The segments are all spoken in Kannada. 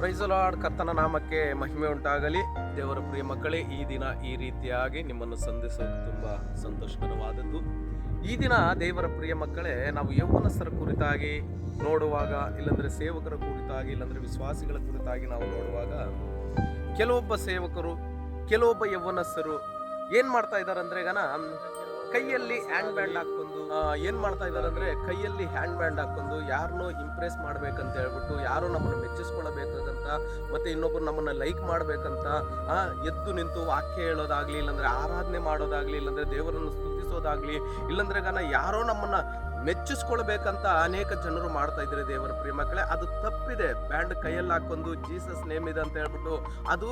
ಪ್ರೈಸಲಾಡ್ ಕರ್ತನ ನಾಮಕ್ಕೆ ಮಹಿಮೆ ಉಂಟಾಗಲಿ. ದೇವರ ಪ್ರಿಯ ಮಕ್ಕಳೇ, ಈ ದಿನ ಈ ರೀತಿಯಾಗಿ ನಿಮ್ಮನ್ನು ಸಂಧಿಸೋದು ತುಂಬ ಸಂತೋಷಕರವಾದದ್ದು. ಈ ದಿನ ದೇವರ ಪ್ರಿಯ ಮಕ್ಕಳೇ, ನಾವು ಯೌವನಸ್ಥರ ಕುರಿತಾಗಿ ನೋಡುವಾಗ, ಇಲ್ಲಂದ್ರೆ ಸೇವಕರ ಕುರಿತಾಗಿ, ಇಲ್ಲಂದ್ರೆ ವಿಶ್ವಾಸಿಗಳ ಕುರಿತಾಗಿ ನಾವು ನೋಡುವಾಗ, ಕೆಲವೊಬ್ಬ ಸೇವಕರು, ಕೆಲವೊಬ್ಬ ಯೌವನಸ್ಥರು ಏನು ಮಾಡ್ತಾ ಇದ್ದಾರೆ ಅಂದ್ರೆ ಗನ ಕೈಯಲ್ಲಿ ಹ್ಯಾಂಡ್ ಬ್ಯಾಂಡ್ ಹಾಕೊಂಡು ಏನ್ ಮಾಡ್ತಾ ಇದ್ದಾರೆ ಅಂದ್ರೆ ಕೈಯಲ್ಲಿ ಹ್ಯಾಂಡ್ ಬ್ಯಾಂಡ್ ಹಾಕೊಂಡು ಯಾರನ್ನೋ ಇಂಪ್ರೆಸ್ ಮಾಡ್ಬೇಕಂತ ಹೇಳ್ಬಿಟ್ಟು ಯಾರೋ ನಮ್ಮನ್ನ ಮೆಚ್ಚಿಸ್ಕೊಳ್ಬೇಕಂತ ಮತ್ತೆ ಇನ್ನೊಬ್ರು ನಮ್ಮನ್ನ ಲೈಕ್ ಮಾಡ್ಬೇಕಂತ ಎದ್ದು ನಿಂತು ವಾಕ್ಯ ಹೇಳೋದಾಗ್ಲಿ, ಇಲ್ಲಾಂದ್ರೆ ಆರಾಧನೆ ಮಾಡೋದಾಗ್ಲಿ, ಇಲ್ಲಾಂದ್ರೆ ದೇವರನ್ನು ಸ್ತುತಿಸೋದಾಗ್ಲಿ, ಇಲ್ಲಾಂದ್ರೆ ಗಾನ ಯಾರೋ ನಮ್ಮನ್ನ ಮೆಚ್ಚಿಸ್ಕೊಳ್ಬೇಕಂತ ಅನೇಕ ಜನರು ಮಾಡ್ತಾ ಇದ್ರೆ ದೇವರ ಪ್ರಿಯ ಮಕ್ಕಳೇ, ಅದು ತಪ್ಪಿದೆ. ಬ್ಯಾಂಡ್ ಕೈಯಲ್ಲಿ ಹಾಕೊಂಡು ಜೀಸಸ್ ನೇಮ್ ಇದೆ ಅಂತ ಹೇಳ್ಬಿಟ್ಟು ಅದು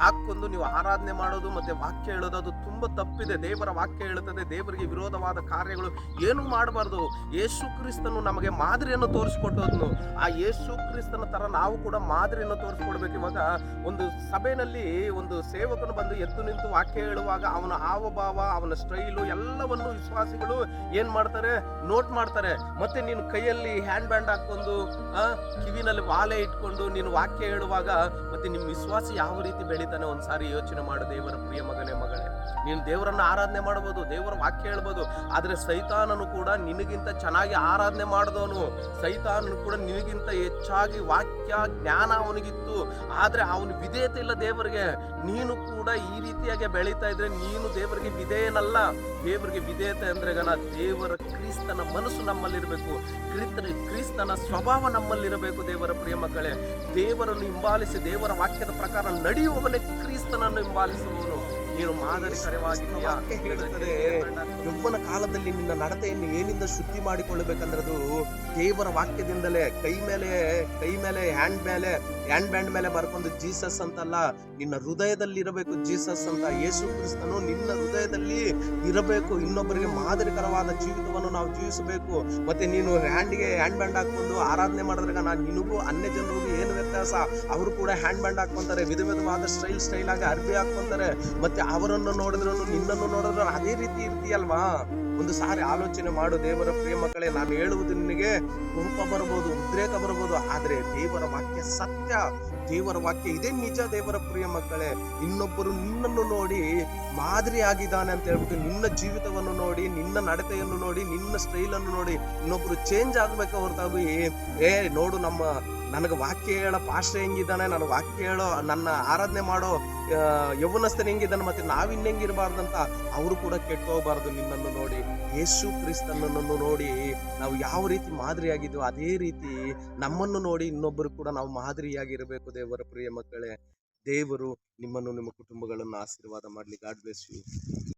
ಹಾಕೊಂಡು ನೀವು ಆರಾಧನೆ ಮಾಡೋದು ಮತ್ತೆ ವಾಕ್ಯ ಹೇಳೋದು, ಅದು ತುಂಬಾ ತಪ್ಪಿದೆ. ದೇವರ ವಾಕ್ಯ ಹೇಳುತ್ತದೆ, ದೇವರಿಗೆ ವಿರೋಧವಾದ ಕಾರ್ಯಗಳು ಏನು ಮಾಡಬಾರ್ದು. ಯೇಸು ಕ್ರಿಸ್ತನು ನಮಗೆ ಮಾದರಿಯನ್ನು ತೋರಿಸ್ಕೊಟ್ಟೋದ್ನು. ಆ ಯೇಸು ಕ್ರಿಸ್ತನ ತರ ನಾವು ಕೂಡ ಮಾದರಿಯನ್ನು ತೋರಿಸ್ಕೊಡ್ಬೇಕು. ಇವಾಗ ಒಂದು ಸಭೆಯಲ್ಲಿ ಒಂದು ಸೇವಕನು ಬಂದು ಎದ್ದು ನಿಂತು ವಾಕ್ಯ ಹೇಳುವಾಗ ಅವನ ಹಾವಭಾವ, ಅವನ ಸ್ಟೈಲು ಎಲ್ಲವನ್ನು ವಿಶ್ವಾಸಿಗಳು ಏನ್ ಮಾಡ್ತಾರೆ? ನೋಟ್ ಮಾಡ್ತಾರೆ. ಮತ್ತೆ ನೀನು ಕೈಯಲ್ಲಿ ಹ್ಯಾಂಡ್ ಬ್ಯಾಂಡ್ ಹಾಕೊಂಡು ಕಿವಿನಲ್ಲಿ ವಾಲೆ ಇಟ್ಕೊಂಡು ನೀನು ವಾಕ್ಯ ಹೇಳುವಾಗ, ಮತ್ತೆ ನಿಮ್ಮ ವಿಶ್ವಾಸ ಯಾವ ರೀತಿ ಬೆಳಿತಾನೆ ಒಂದ್ಸಾರಿ ಯೋಚನೆ ಮಾಡು ದೇವರ ಪ್ರಿಯ ಮಗನೇ ಮಗಳೇ. ನೀನು ದೇವರನ್ನ ಆರಾಧನೆ ಮಾಡ್ಬೋದು, ದೇವರ ವಾಕ್ಯ ಹೇಳ್ಬೋದು. ಆದ್ರೆ ಸೈತಾನನು ಕೂಡ ನಿನಗಿಂತ ಚೆನ್ನಾಗಿ ಆರಾಧನೆ ಮಾಡಿದವನು. ಸೈತಾನನು ಕೂಡ ನಿನಗಿಂತ ಹೆಚ್ಚಾಗಿ ವಾಕ್ಯ, ಜ್ಞಾನ ಅವನಿಗಿತ್ತು. ಆದ್ರೆ ಅವನು ವಿಧೇಯತೆ ಇಲ್ಲ ದೇವರಿಗೆ. ನೀನು ಕೂಡ ಈ ರೀತಿಯಾಗಿ ಬೆಳೀತಾ ಇದ್ರೆ ನೀನು ದೇವರಿಗೆ ವಿಧೇಯನಲ್ಲ. ದೇವರಿಗೆ ವಿಧೇಯತೆ ಅಂದ್ರೆ ದೇವರ ಕ್ರಿಸ್ತನ ಮನಸ್ಸು ನಮ್ಮಲ್ಲಿರಬೇಕು. ಕ್ರಿಸ್ತನ ಕ್ರಿಸ್ತನ ಸ್ವಭಾವ ನಮ್ಮಲ್ಲಿರಬೇಕು ದೇವರ ಪ್ರಿಯ ಮಕ್ಕಳೇ. ದೇವರನ್ನು ಹಿಂಬಾಲಿಸಿ ದೇವರ ವಾಕ್ಯದ ಪ್ರಕಾರ ನಡೆಯುವವನೇ ಕ್ರಿಸ್ತನನ್ನು ಹಿಂಬಾಲಿಸುವವನು. ನೀನು ವಾಕ್ಯ ಹೇಳುತ್ತದೆ ಯೌವನ ಕಾಲದಲ್ಲಿ ನಿನ್ನ ನಡತೆಯನ್ನು ಏನಿಂದ ಶುದ್ಧಿ ಮಾಡಿಕೊಳ್ಳಬೇಕಂದ್ರದು ಅದು ದೇವರ ವಾಕ್ಯದಿಂದಲೇ. ಕೈ ಮೇಲೆ ಕೈ ಮೇಲೆ ಹ್ಯಾಂಡ್ ಮೇಲೆ ಹ್ಯಾಂಡ್ ಬ್ಯಾಂಡ್ ಮೇಲೆ ಬರ್ಕೊಂಡು ಜೀಸಸ್ ಅಂತಲ್ಲ ನಿನ್ನ ಹೃದಯದಲ್ಲಿ ಇರಬೇಕು ಜೀಸಸ್ ಅಂತ ಯೇಸು ಕ್ರಿಸ್ತನು ನಿನ್ನ ಹೃದಯದಲ್ಲಿ ಇರಬೇಕು. ಇನ್ನೊಬ್ಬರಿಗೆ ಮಾದರಿಕರವಾದ ಜೀವಿತವನ್ನು ನಾವು ಜೀವಿಸಬೇಕು. ಮತ್ತೆ ನೀನು ಹ್ಯಾಂಡ್ಗೆ ಹ್ಯಾಂಡ್ ಬ್ಯಾಂಡ್ ಹಾಕೊಂಡು ಆರಾಧನೆ ಮಾಡಿದ್ರೆ ನಾನು ನಿನಗೂ ಅನ್ಯ ಜನರಿಗೂ ಏನು ವ್ಯತ್ಯಾಸ? ಅವರು ಕೂಡ ಹ್ಯಾಂಡ್ ಬ್ಯಾಂಡ್ ಹಾಕೊಂತಾರೆ ವಿಧ ವಿಧವಾದ ಸ್ಟೈಲ್ ಸ್ಟೈಲ್ ಆಗಿ ಅರ್ಬಿ ಹಾಕೊಂತಾರೆ ಮತ್ತೆ ಅವರನ್ನು ನೋಡಿದ್ರು ನಿನ್ನನ್ನು ನೋಡಿದ್ರು ಅದೇ ರೀತಿ ಇರ್ತೀಯಲ್ವಾ? ಒಂದು ಸಾರಿ ಆಲೋಚನೆ ಮಾಡು, ದೇವರ ಪ್ರಿಯ ಮಕ್ಕಳೇ, ನಾನು ಹೇಳುವುದು ನಿನಗೆ ಕೋಪ ಬರ್ಬೋದು ಉದ್ರೇಕ ಬರ್ಬೋದು ಆದರೆ ದೇವರ ವಾಕ್ಯ ಸತ್ಯ. ದೇವರ ವಾಕ್ಯ ಇದೇ ನಿಜ, ದೇವರ ಪ್ರಿಯ ಮಕ್ಕಳೇ. ಇನ್ನೊಬ್ಬರು ನಿನ್ನನ್ನು ನೋಡಿ ಮಾದರಿ ಆಗಿದ್ದಾನೆ ಅಂತ ಹೇಳ್ಬಿಟ್ಟು ನಿನ್ನ ಜೀವಿತವನ್ನು ನೋಡಿ, ನಿನ್ನ ನಡತೆಯನ್ನು ನೋಡಿ, ನಿನ್ನ ಸ್ಟೈಲನ್ನು ನೋಡಿ, ಇನ್ನೊಬ್ರು ಚೇಂಜ್ ಆಗ್ಬೇಕು ಹೊರತಾಗಿ ಏ, ನೋಡು ನಮ್ಮ ನನಗೆ ವಾಕ್ಯ ಹೇಳೋ ಪಾಸ್ಟರ್ ಹೆಂಗಿದ್ದಾನೆ ನಾನು ವಾಕ್ಯ ಹೇಳೋ, ನನ್ನ ಆರಾಧನೆ ಮಾಡೋ ಯೌವನಸ್ಥನ ಹೆಂಗಿದ್ದಾನೆ ಮತ್ತೆ ನಾವಿನ್ನ ಹೆಂಗಿರಬಾರ್ದಂತ ಅವರು ಕೂಡ ಕೆಟ್ಟು ಹೋಗಬಾರ್ದು ನಿನ್ನನ್ನು ನೋಡಿ. ಯೇಸು ಕ್ರಿಸ್ತನನ್ನು ನೋಡಿ. ನಾವು ಯಾವ ರೀತಿ ಮಾದರಿಯಾಗಿದ್ವೋ ಅದೇ ರೀತಿ ನಮ್ಮನ್ನು ನೋಡಿ ಇನ್ನೊಬ್ಬರು ಕೂಡ ನಾವು ಮಾದರಿಯಾಗಿರಬೇಕು ದೇವರ ಪ್ರಿಯ ಮಕ್ಕಳೇ. ದೇವರು ನಿಮ್ಮನ್ನು ನಿಮ್ಮ ಕುಟುಂಬಗಳನ್ನು ಆಶೀರ್ವಾದ ಮಾಡಲಿ. God bless you